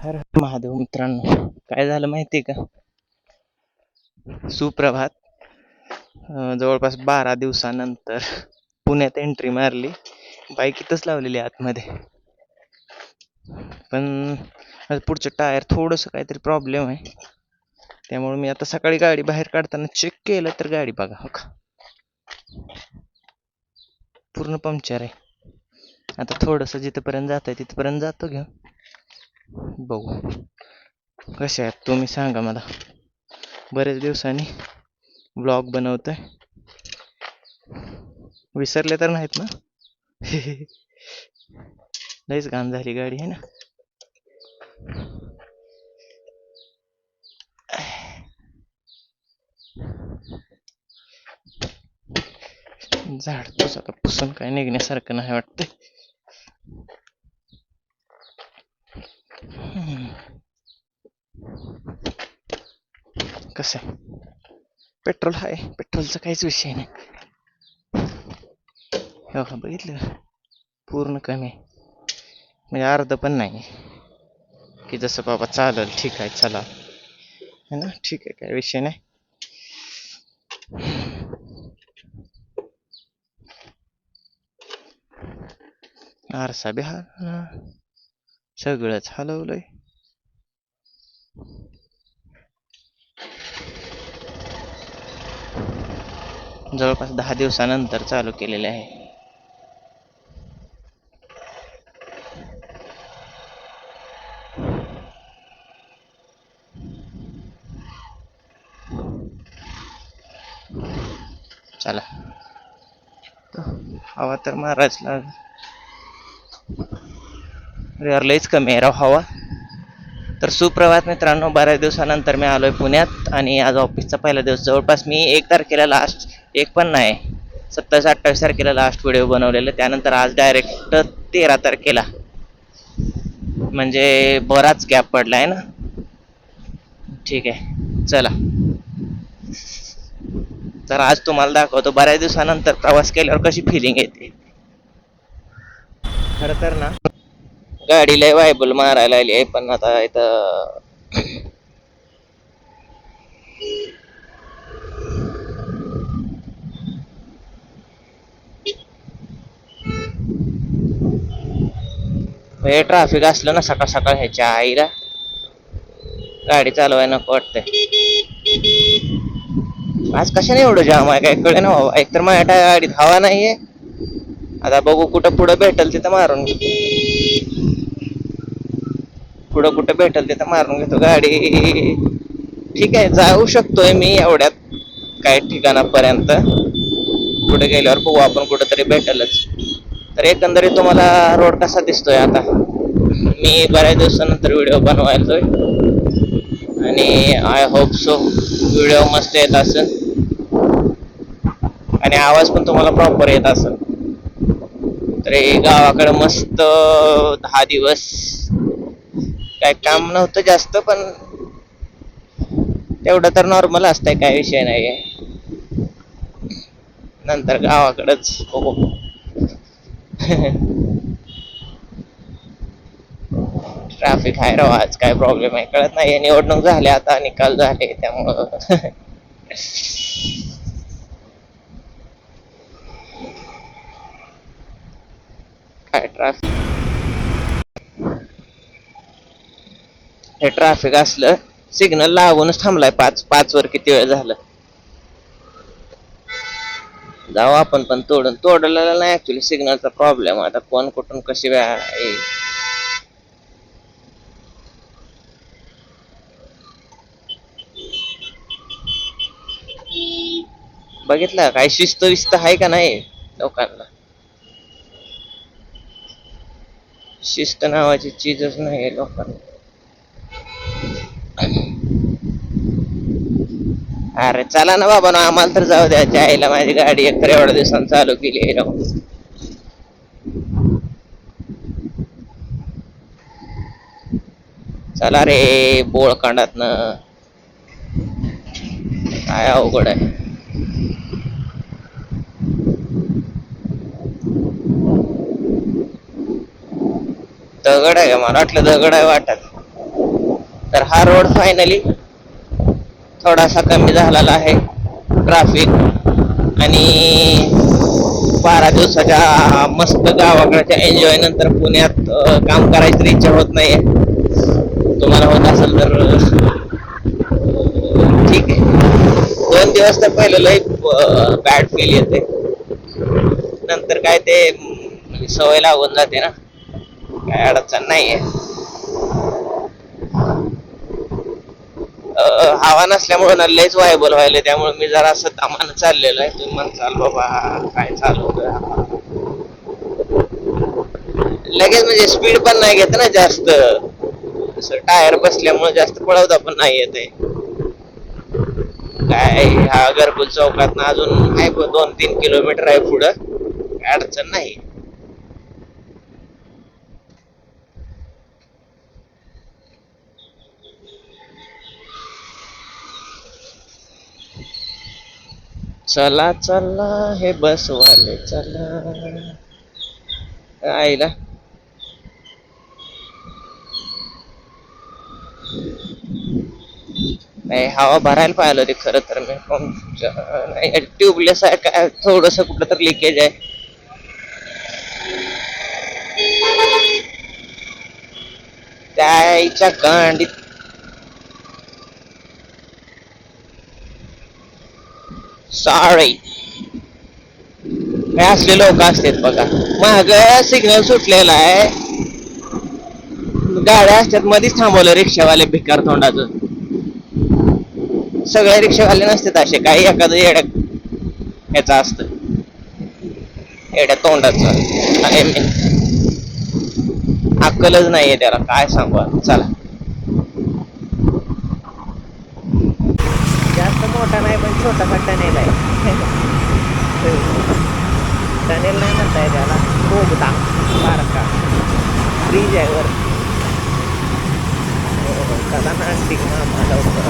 हर हर महादेव मित्रांनो काय झालं माहिती आहे का? सुप्रभात. जवळपास बारा दिवसानंतर पुण्यात एंट्री मारली. बाईक इथंच लावलेली आहे आतमध्ये. पण पुढचं टायर थोडंसं काहीतरी प्रॉब्लेम आहे. त्यामुळे मी आता सकाळी गाडी बाहेर काढताना चेक केलं तर गाडी बघा हो का? पूर्ण पंक्चर आहे. आता थोडंसं जिथपर्यंत जात आहे तिथपर्यंत जातो घेऊन. बघू. कसे आहेत? तुम्ही सांगा मला. ब्लॉग बनवतोय. विसरले तर नाहीत ना? लईच झाली गाडी आहे ना? झाड तुझं आता पुसून काय निघण्यासारखं नाही कसं आहे? पेट्रोल आहे. पेट्रोलचा काहीच विषय नाही. हो का बघितलं पूर्ण कमी आहे. म्हणजे अर्ध पण नाही. की जसं बाबा चालेल ठीक आहे चला. है ना? ठीक आहे काय विषय नाही. आरसा बी हा सगळंच हलवलंय. जवळपास दहा दिवसानंतर चालू केलेले आहे. चला. हवा तर महाराजला लाग यार लईच कमी आहे राव हवा. तर सुप्रभात मित्रांनो बऱ्याच दिवसानंतर मी आलोय पुण्यात आणि आज ऑफिसचा पहिला दिवस. जवळपास मी एक तारखेला लास्ट एक पण नाही. सत्तावीस अठ्ठावीस तारखेला लास्ट व्हिडिओ बनवलेला. त्यानंतर आज डायरेक्ट तेरा तारखेला. म्हणजे बराच गॅप पडला आहे ना? ठीक आहे. चला. तर आज तुम्हाला दाखवतो बऱ्याच दिवसानंतर प्रवास केल्यावर कशी फिलिंग येते. खरं तर ना गाडी लय वायबल मारायला आली आहे पण आता इथं हे ट्रॅफिक असलं ना सकाळ सकाळ ह्याच्या आईला. गाडी चालवाय नको वाटतंय. आज कशाने एवढं जाम आहे? काय कळे ना बाबा. एकतर माझ्या गाडीत हवा नाहीये. आता बघू कुठं पुढं भेटल तिथं मारून पुढं कुठं भेटल तिथं मारून घेतो गाडी. ठीक आहे जाऊ शकतोय मी एवढ्यात काही ठिकाणापर्यंत. पुढे गेल्यावर बघू आपण कुठंतरी भेटलच. तर एकंदरीत तुम्हाला रोड कसा दिसतोय आता? मी बऱ्याच दिवसानंतर व्हिडिओ बनवायचोय आणि आय होप सो व्हिडिओ मस्त येत असेल. आणि आवाज पण तुम्हाला प्रॉपर येत असेल. तर हे गावाकडे मस्त दहा दिवस. काय काम नव्हतं जास्त पण तेवढं तर नॉर्मल असतंय काय विषय नाही नंतर गावाकडच हो ट्रॅफिक आहे राव आज काय प्रॉब्लेम आहे? कळत नाही निवडणूक झाली आता निकाल झाले त्यामुळं. काय ट्रॅफिक हे ट्रॅफिक असलं सिग्नल लागूनच थांबलाय पाच. पाच वर किती वेळ झालं? जाऊ आपण पण तोडून. तोडलेला नाही ऍक्च्युली सिग्नलचा प्रॉब्लेम आता कोण कुठून कशी वेळ येईल बघितलं काय शिस्त विस्त आहे का नाही लोकांना? शिस्त नावाची चीजच नाही आहे लोकांना. अरे चला ना बाबा ना आम्हाला तर जाऊ द्या. आईला माझी गाडी एक तर एवढ्या दिवसांनी चालू केली आहे चला रे बोळकांडात न. काय अवघड आहे. दगड आहे का? मला वाटलं दगड आहे वाटत. तर हा रोड फायनली थोडासा कमी झालेला आहे ट्राफिक आणि बारा दिवसाच्या मस्त गावाकडच्या एन्जॉय नंतर पुण्यात काम करायची इच्छा होत नाहीये. तुम्हाला होत असेल तर ठीक आहे. दोन दिवस तर पहिलं लई बॅड फील येते. नंतर काय ते म्हणजे सवय लागून जाते ना. काय अडचण नाही आहे हवा नसल्यामुळे ना लयच व्हायबल व्हायला त्यामुळे मी जरा असं दामानं चाललेलो आहे. तुम्ही म्हणसाल बाबा काय चालू लगेच म्हणजे स्पीड पण नाही घेत ना जास्त. असं टायर बसल्यामुळे जास्त पळवता पण नाही येत आहे. काय हा घरकुल चौकात ना अजून आहे दोन तीन किलोमीटर आहे पुढं. काय अडचण नाही. चला चला हे बस वाले चला. आईला. नाही हवा भरायला पाहिलं होती खरं तर मी. पण नाही ट्यूबलेस आहे काय? थोडस कुठं तर लिकेज आहे. त्याच्या गांडीत सॉरी हे असले लोक असतात बघा. माग सिग्नल सुटलेला आहे. गाड्या असतात मध्येच थांबवलं रिक्षावाले भिकार तोंडाचं सगळे रिक्षावाले नसतात असे काही एखादं येड्या ह्याचं असतं. येड्या तोंडाचं. आय अक्कलच नाहीये त्याला काय सांगू चला जास्त मोठा नाही पण छोटासा टनेल आहे टनेल नाही म्हणताय त्याला बोगदा बारका ब्रिज आहे वर कदा नाशिक मामा लवकर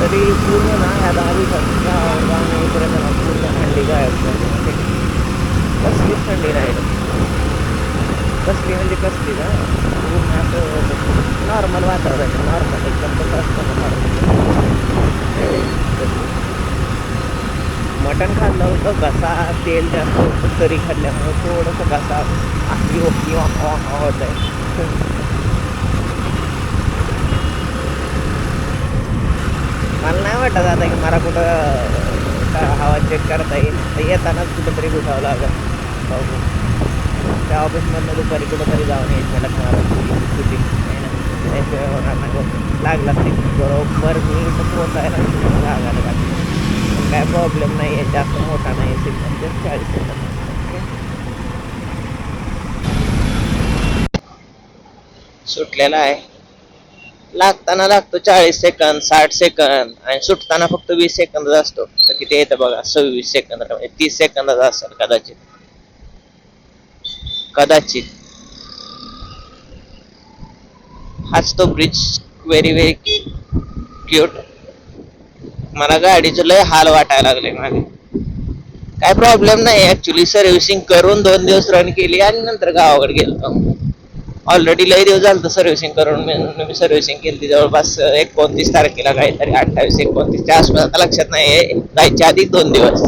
तरी पूर्ण ना ह्या दहा दिवसात गाव येईपर्यंत ना पूर्ण थंडी गायब झाली म्हणजे कसलीच थंडी नाही कसली म्हणजे कसली ना पूर्ण असं नॉर्मल वातावरण नॉर्मल एकदम मटण खाल्लं होतं घसा तेल जास्त होतं तरी खाल्ल्यामुळं थोडंसं घसा अशी ओकी वाका वाका होत आहे. मला नाही वाटत आता की मला कुठं काय हवा चेक करता येईल. तर येतानाच कुठंतरी गुठावं लागेल. बघू. त्या ऑफिसमधनं दुपारी कुठंतरी जाऊन येईल मला मला त्याशिवाय होणार नाही बघ. लागला तरी बरोबर मी इथं पोचायला लागायला लागलं काय प्रॉब्लेम नाही आहे जास्त मोठा नाही आहे सिग्नल जस्ट चाळीस सेकंद सुटलेला आहे. लागताना लागतो चाळीस सेकंद साठ सेकंद आणि सुटताना फक्त वीस सेकंद असतो. तर किती येतं बघा? सव्वीस सेकंद म्हणजे तीस सेकंदाचा असेल कदाचित. कदाचित. हाच तो ब्रिज व्हेरी व्हेरी क्यूट मला गाडीचे लय हाल वाटायला लागले मागे. काय प्रॉब्लेम नाही ऍक्च्युली सर्व्हिसिंग करून दोन दिवस रन केली आणि नंतर गावाकडे गेलो. ऑलरेडी लय दिवस झालं सर्व्हिसिंग करून. मी सर्व्हिसिंग केली जवळपास एकोणतीस तारखेला काहीतरी अठ्ठावीस एकोणतीसच्या आसपास आता लक्षात नाही जायच्या आधी दोन दिवस.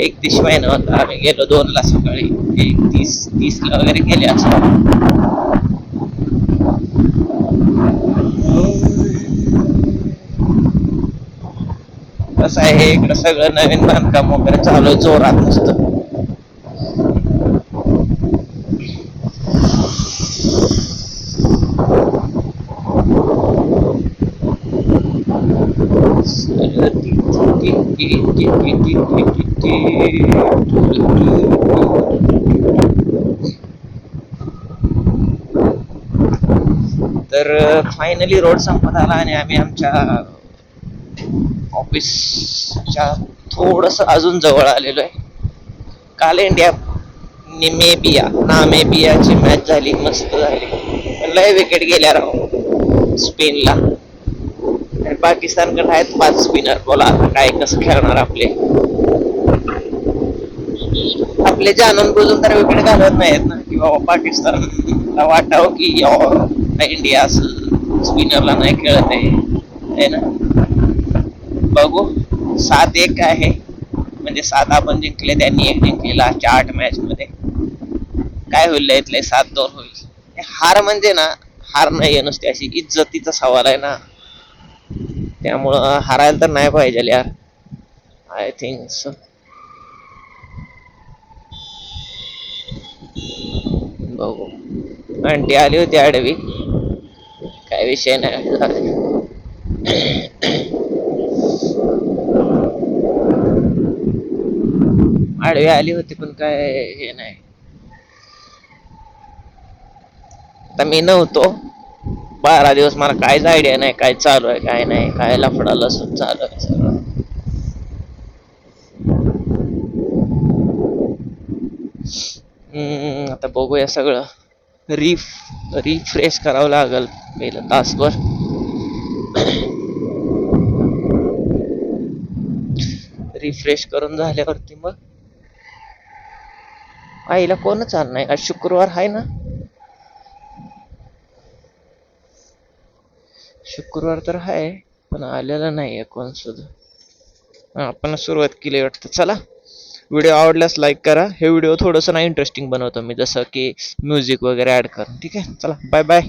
एकतीस महिना होता. आम्ही गेलो दोनला सकाळी. एकतीस तीसला वगैरे गेले असं. कसं आहे इकडं सगळं नवीन बांधकाम वगैरे चालू आहे जोरात नुसतं. तर फायनली रोड संपत आला आणि आम्ही आमच्या ऑफिसच्या थोडस अजून जवळ आलेलो आहे. काल इंडिया निमेबिया नामेबियाची मॅच झाली मस्त झाली. पण लय विकेट गेल्या राहू स्पेनला. आणि पाकिस्तानकडे आहेत पाच स्पिनर बोला आता काय कसं खेळणार आपले? आपले जाणून बुजून तर विकेट घालत नाहीत ना की बाबा पाकिस्तानला वाटावं की इंडिया असं स्पिनरला नाही खेळत आहे. ना? बघू. सात एक आहे. म्हणजे सात आपण जिंकले त्यांनी एक जिंकलेला आजच्या आठ मॅच मध्ये. काय होईल इथले सात दोन होईल. हार म्हणजे ना हार नाही नुसती अशी इज्जतीचा सवाल आहे ना. त्यामुळं हारायला तर नाही पाहिजे यार. आय थिंक सो बघू. आंटी आली होती आडवी. काय विषय नाही. आडवी आली होती पण काय हे नाही. आता मी नव्हतो. बारा दिवस मला कायच आयडिया नाही काय चालू आहे काय नाही काय लफडा लसून चालू आहे सगळं. हम्म, आता बघूया सगळं. रिफ रिफ्रेश करावं लागल पहिलं तासभर. रिफ्रेश करून झाल्यावरती मग आईला कोणच आलं नाही. आज शुक्रवार आहे ना? शुक्रवार तर आहे पण आलेला नाही कोण सुद्धा. आपण सुरुवात केली वाटतं. चला व्हिडिओ आवडल्यास लाईक करा. हे व्हिडिओ थोडंसं ना इंटरेस्टिंग बनवतो मी जसं की म्युझिक वगैरे ऍड करून. ठीक आहे? चला बाय बाय